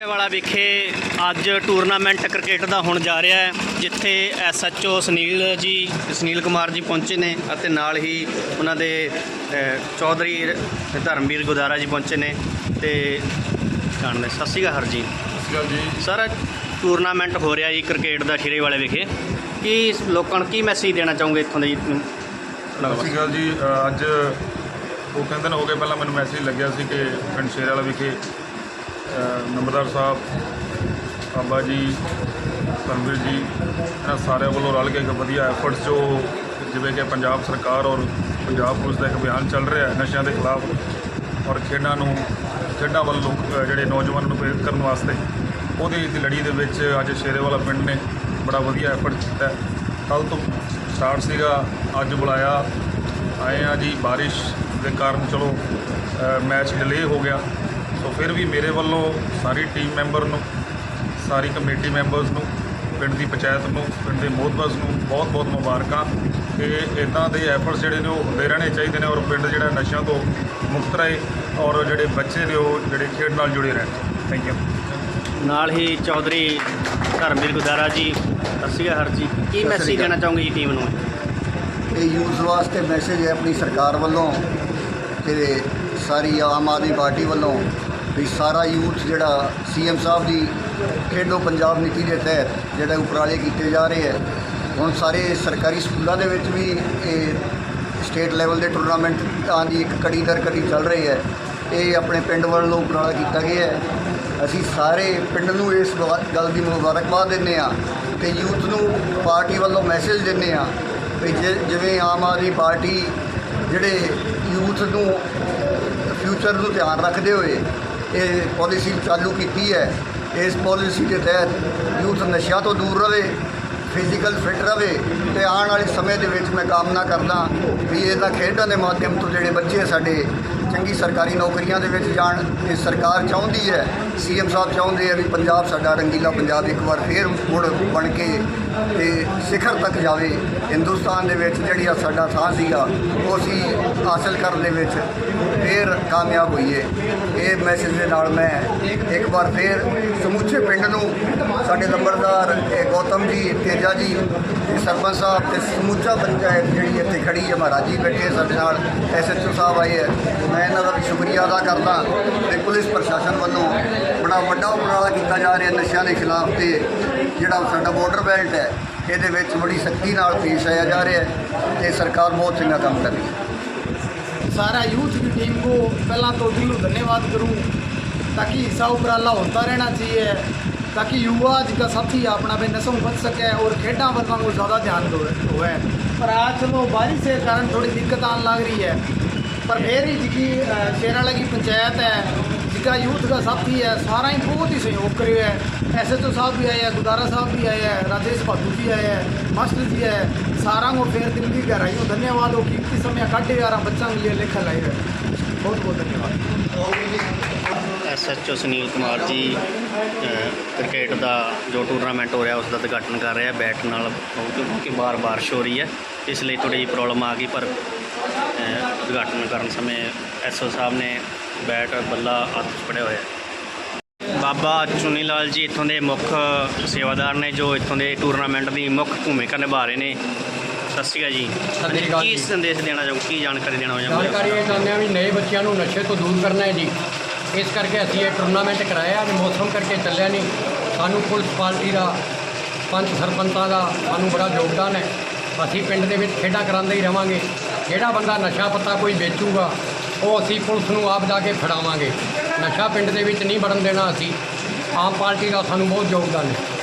ਵਾਲਾ ਵਿਖੇ ਅੱਜ ਟੂਰਨਾਮੈਂਟ ਕ੍ਰਿਕਟ ਦਾ ਹੋਣ ਜਾ ਰਿਹਾ ਹੈ ਜਿੱਥੇ ਐਸਐਚਓ ਸੁਨੀਲ ਜੀ ਸੁਨੀਲ ਕੁਮਾਰ ਜੀ ਪਹੁੰਚੇ ਨੇ ਅਤੇ ਨਾਲ ਹੀ ਉਹਨਾਂ ਦੇ ਅ, ਚੌਧਰੀ ਧਰਮਵੀਰ ਗੁਦਾਰਾ ਜੀ ਪਹੁੰਚੇ ਨੇ ਤੇ ਜਾਣਦੇ ਸਤਿ ਸ਼੍ਰੀ ਅਕਾਲ ਜੀ ਸਤਿ ਸ਼੍ਰੀ ਅਕਾਲ ਜੀ ਸਰ ਟੂਰਨਾਮੈਂਟ ਹੋ ਰਿਹਾ ਜੀ ਕ੍ਰਿਕਟ ਦਾ ਸ਼ੇਰੇ ਵਾਲੇ ਵਿਖੇ। ਕੀ ਲੋਕਾਂ ਨੂੰ ਕੀ ਮੈਸੇਜ ਦੇਣਾ ਚਾਹੋਗੇ ਇੱਥੋਂ ਦੇ ਸਤਿ ਸ਼੍ਰੀ ਅਕਾਲ ਜੀ। ਅੱਜ ਉਹ ਕਹਿੰਦੇ ਨੇ ਹੋ ਗਏ ਪਹਿਲਾਂ ਮੈਨੂੰ ਮੈਸੇਜ ਲੱਗਿਆ ਸੀ ਕਿ ਪਿੰਡ ਸ਼ੇਰ ਵਾਲਾ ਵਿਖੇ ਨੰਬਰਦਾਰ ਸਾਹਿਬ, ਬਾਬਾ ਜੀ, ਧਰਮਵੀਰ ਜੀ, ਇਹਨਾਂ ਸਾਰਿਆਂ ਵੱਲੋਂ ਰਲ ਕੇ ਇੱਕ ਵਧੀਆ ਐਫਰਟਸ ਜੋ ਜਿਵੇਂ ਕਿ ਪੰਜਾਬ ਸਰਕਾਰ ਔਰ ਪੰਜਾਬ ਪੁਲਿਸ ਦਾ ਇੱਕ ਅਭਿਆਨ ਚੱਲ ਰਿਹਾ ਹੈ ਨਸ਼ਿਆਂ ਦੇ ਖਿਲਾਫ ਔਰ ਖੇਡਾਂ ਨੂੰ, ਖੇਡਾਂ ਵੱਲ ਲੋਕ ਜਿਹੜੇ ਨੌਜਵਾਨਾਂ ਨੂੰ ਪ੍ਰੇਰਿਤ ਕਰਨ ਵਾਸਤੇ, ਉਹਦੀ ਦੀ ਲੜੀ ਦੇ ਵਿੱਚ ਅੱਜ ਸ਼ੇਰੇ ਵਾਲਾ ਪਿੰਡ ਨੇ ਬੜਾ ਵਧੀਆ ਐਫਰਟ ਕੀਤਾ ਕੱਲ ਤੋਂ ਸਟਾਰਟ ਸੀਗਾ, ਅੱਜ ਬੁਲਾਇਆ, ਆਏ ਆ ਜੀ, ਬਾਰਿਸ਼ ਦੇ ਕਾਰਨ ਚਲੋ ਮੈਚ ਡਿਲੇ ਹੋ ਗਿਆ। ਸੋ ਫਿਰ ਵੀ ਮੇਰੇ ਵੱਲੋਂ ਸਾਰੀ ਟੀਮ ਮੈਂਬਰ ਨੂੰ ਸਾਰੀ ਕਮੇਟੀ ਮੈਂਬਰਸ ਨੂੰ ਪਿੰਡ ਦੀ ਪੰਚਾਇਤ ਨੂੰ ਪਿੰਡ ਦੇ ਮੋਹਤਬਰਸ ਨੂੰ ਬਹੁਤ ਬਹੁਤ ਮੁਬਾਰਕਾਂ ਕਿ ਇਦਾਂ ਦੇ ਐਫਰਟਸ ਜਿਹੜੇ ਨੇ ਉਹ ਹੁੰਦੇ ਰਹਿਣੇ ਚਾਹੀਦੇ ਨੇ ਔਰ ਪਿੰਡ ਜਿਹੜਾ ਨਸ਼ਿਆਂ ਤੋਂ ਮੁਕਤ ਰਹੇ ਔਰ ਜਿਹੜੇ ਬੱਚੇ ਨੇ ਉਹ ਜਿਹੜੇ ਖੇਡ ਨਾਲ ਜੁੜੇ ਰਹਿਣ। ਥੈਂਕ ਯੂ ਨਾਲ ਹੀ ਚੌਧਰੀ ਧਰਮਵੀਰ ਗੁਦਾਰਾ ਜੀ ਸ਼੍ਰੀ ਅਕਾਲ ਜੀ। ਕੀ ਮੈਸੇਜ। ਦੇਣਾ ਚਾਹੋਗੇ ਜੀ ਟੀਮ ਨੂੰ? ਇਹ ਯੂਥ ਵਾਸਤੇ ਮੈਸੇਜ ਹੈ ਆਪਣੀ ਸਰਕਾਰ ਵੱਲੋਂ ਤੇ ਸਾਰੀ ਆਮ ਆਦਮੀ ਪਾਰਟੀ ਵੱਲੋਂ। ਵੀ ਸਾਰਾ ਯੂਥ ਜਿਹੜਾ ਸੀਐਮ ਸਾਹਿਬ ਦੀ ਖੇਡੋ ਪੰਜਾਬ ਨੀਤੀ ਦੇ ਤਹਿਤ ਜਿਹੜਾ ਉਪਰਾਲੇ ਕੀਤੇ ਜਾ ਰਹੇ ਹੈ ਹੁਣ ਸਾਰੇ ਸਰਕਾਰੀ ਸਕੂਲਾਂ ਦੇ ਵਿੱਚ ਵੀ ਇਹ ਸਟੇਟ ਲੈਵਲ ਦੇ ਟੂਰਨਾਮੈਂਟ ਟੂਰਨਾਮੈਂਟਾਂ ਦੀ ਇੱਕ ਕੜੀ ਦਰ ਕੜੀ ਚੱਲ ਰਹੀ ਹੈ। ਇਹ ਆਪਣੇ ਪਿੰਡ ਵੱਲੋਂ ਉਪਰਾਲਾ ਕੀਤਾ ਗਿਆ ਹੈ। ਅਸੀਂ ਸਾਰੇ ਪਿੰਡ ਨੂੰ ਇਸ ਗੱਲ ਦੀ ਮੁਬਾਰਕਬਾਦ ਦਿੰਦੇ ਆ ਤੇ ਯੂਥ ਨੂੰ ਪਾਰਟੀ ਵੱਲੋਂ ਮੈਸੇਜ ਦਿੰਦੇ ਆ ਵੀ ਜਿਵੇਂ ਆਮ ਆਦਮੀ ਪਾਰਟੀ ਜਿਹੜੇ ਯੂਥ ਨੂੰ ਫਿਊਚਰ ਨੂੰ ਧਿਆਨ ਰੱਖਦੇ ਹੋਏ ਇਹ ਪਾਲਿਸੀ ਚਾਲੂ ਕੀਤੀ ਹੈ। ਇਸ ਪਾਲਿਸੀ ਦੇ ਤਹਿਤ ਯੂਥ ਨਸ਼ਿਆਂ ਤੋਂ ਦੂਰ ਰਹੇ ਫਿਜ਼ੀਕਲ ਫਿਟ ਰਵੇ ਤੇ ਆਉਣ ਵਾਲੇ ਸਮੇਂ ਦੇ ਵਿੱਚ ਮੈਂ ਕਾਮਨਾ ਕਰਦਾ ਵੀ ਇਹਦਾ ਖੇਡਾਂ ਦੇ ਮਾਧਿਅਮ ਤੋਂ ਜਿਹੜੇ ਬੱਚੇ ਸਾਡੇ ਚੰਗੀ ਸਰਕਾਰੀ ਨੌਕਰੀਆਂ ਦੇ ਵਿੱਚ ਜਾਣ ਇਹ ਸਰਕਾਰ ਚਾਹੁੰਦੀ ਹੈ, ਸੀਐਮ ਸਾਹਿਬ ਚਾਹੁੰਦੇ ਆ ਵੀ ਪੰਜਾਬ ਸਾਡਾ ਰੰਗੀਲਾ ਪੰਜਾਬ ਇੱਕ ਵਾਰ ਫੇਰ ਮੁੜ ਬਣ ਕੇ ਤੇ ਸਿਖਰ ਤੱਕ ਜਾਵੇ। ਹਿੰਦੁਸਤਾਨ ਦੇ ਵਿੱਚ ਜਿਹੜੀ ਆ ਸਾਡਾ ਥਾਂ ਸੀਗਾ, ਉਹ ਅਸੀਂ ਹਾਸਲ ਕਰਨ ਦੇ ਵਿੱਚ ਫੇਰ ਕਾਮਯਾਬ ਹੋਈਏ। ਇਹ ਮੈਸੇਜ ਦੇ ਨਾਲ ਮੈਂ ਇੱਕ ਵਾਰ ਫੇਰ ਸਮੁੱਚੇ ਪਿੰਡ ਨੂੰ ਸਾਡੇ ਨੰਬਰਦਾਰ ਇਹ ਗੌਤਮ ਜੀ, ਤੇਜਾ ਜੀ ਤੇ ਸਰਪੰਚ ਸਾਹਿਬ ਤੇ ਸਮੁੱਚਾ ਪੰਚਾਇਤ ਜਿਹੜੀ ਇੱਥੇ ਖੜੀ ਹੈ ਮਹਾਰਾਜ ਜੀ ਬੈਠੇ ਸਾਡੇ ਨਾਲ ਐਸਐਚਓ ਸਾਹਿਬ ਆਏ ਹੈ ਮੈਂ ਇਹਨਾਂ ਦਾ ਵੀ ਸ਼ੁਕਰੀਆ ਅਦਾ ਕਰਦਾ ਤੇ ਪੁਲਿਸ ਪ੍ਰਸ਼ਾਸਨ ਵੱਲੋਂ ਬੜਾ ਵੱਡਾ ਉਪਰਾਲਾ ਕੀਤਾ ਜਾ ਰਿਹਾ ਨਸ਼ਿਆਂ ਦੇ ਖਿਲਾਫ ਤੇ ਜਿਹੜਾ ਸਾਡਾ ਬਾਰਡਰ ਬੈਲਟ ਹੈ ਇਹਦੇ ਵਿੱਚ ਬੜੀ ਸਖਤੀ ਨਾਲ ਪੇਸ਼ ਆਇਆ ਜਾ ਰਿਹਾ ਹੈ ਤੇ ਸਰਕਾਰ ਬਹੁਤ ਚੰਗਾ ਕੰਮ ਕਰ ਰਹੀ ਹੈ सारा यूथ की टीम को पहला तो दिलों धन्यवाद करूं ताकि ऐसा उपराला होता रहना चाहिए ताकि युवा जिसका साथी अपना भी नशों बच सके और खेडा वर्गों को ज़्यादा ध्यान दो है पर आज चलो बारिश के कारण थोड़ी दिक्कत आने लग रही है। पर फिर ही जिसकी शेराला की पंचायत है जिसका यूथ का साथी है, सारा ही बहुत ही सहयोग करे है। एस एच ओ साहब भी आए हैं गुदारा साहब भी आए हैं, राजेश भादू जी आए हैं, मास्टर जी हैं। सारा को फिर दिल की गहराई धन्यवाद। हो कीमती समय काटे यार बच्चों के लिए लेखा लाए है। बहुत बहुत धन्यवाद। ਐਸਐਚਓ ਸੁਨੀਲ ਕੁਮਾਰ ਜੀ ਕ੍ਰਿਕਟ ਦਾ ਜੋ ਟੂਰਨਾਮੈਂਟ ਹੋ ਰਿਹਾ ਉਸ ਦਾ ਉਦਘਾਟਨ ਕਰ ਰਿਹਾ ਬੈਟ ਨਾਲ ਕਿਉਂਕਿ ਬਾਰ ਬਾਰਿਸ਼ ਹੋ ਰਹੀ ਹੈ। ਇਸ ਲਈ ਥੋੜੀ ਜਿਹੀ ਪ੍ਰੋਬਲਮ ਆ ਗਈ ਪਰ ਉਦਘਾਟਨ ਕਰਨ ਸਮੇਂ ਐਸਓ ਸਾਹਿਬ ਨੇ ਬੈਟ ਬੱਲਾ ਹੱਥ ਫੜਿਆ ਹੋਇਆ। ਬਾਬਾ ਚੁਨੀ ਲਾਲ ਜੀ ਇੱਥੋਂ ਦੇ ਮੁੱਖ ਸੇਵਾਦਾਰ ਨੇ ਜੋ ਇੱਥੋਂ ਦੇ ਟੂਰਨਾਮੈਂਟ ਦੀ ਮੁੱਖ ਭੂਮਿਕਾ ਨਿਭਾ ਰਹੇ ਨੇ। ਸਤਿ ਸ਼੍ਰੀ ਅਕਾਲ ਜੀ। ਕੀ। ਸੰਦੇਸ਼ ਦੇਣਾ ਚਾਹੋ ਕੀ ਜਾਣਕਾਰੀ ਦੇਣਾ ਜਾਣਕਾਰੀ ਚਾਹੋਗੇ ਇਹ ਚਾਹੁੰਦੇ ਹਾਂ ਵੀ ਨਵੇਂ ਬੱਚਿਆਂ ਨੂੰ ਨਸ਼ੇ ਤੋਂ ਦੂਰ ਕਰਨਾ ਹੈ ਜੀ। ਇਸ ਕਰਕੇ ਅਸੀਂ ਇਹ ਟੂਰਨਾਮੈਂਟ ਕਰਾਇਆ, ਅੱਜ ਮੌਸਮ ਕਰਕੇ ਚੱਲਿਆ ਨਹੀਂ। ਸਾਨੂੰ ਪੁਲਿਸ ਪਾਰਟੀ ਦਾ, ਪੰਚ ਸਰਪੰਚਾਂ ਦਾ ਸਾਨੂੰ ਬੜਾ ਯੋਗਦਾਨ ਹੈ। ਅਸੀਂ ਪਿੰਡ ਦੇ ਵਿੱਚ ਖੇਡਾਂ ਕਰਾਉਂਦੇ ਹੀ ਰਵਾਂਗੇ। ਜਿਹੜਾ ਬੰਦਾ ਨਸ਼ਾ ਪੱਤਾ ਕੋਈ ਵੇਚੂਗਾ, ਉਹ ਅਸੀਂ ਪੁਲਿਸ ਨੂੰ ਆਪ ਜਾ ਕੇ ਫੜਾਵਾਂਗੇ। ਨਸ਼ਾ ਪਿੰਡ ਦੇ ਵਿੱਚ ਨਹੀਂ ਵੜਨ ਦੇਣਾ ਅਸੀਂ। ਆਮ ਪਾਰਟੀ ਦਾ ਸਾਨੂੰ ਬਹੁਤ ਯੋਗਦਾਨ ਹੈ।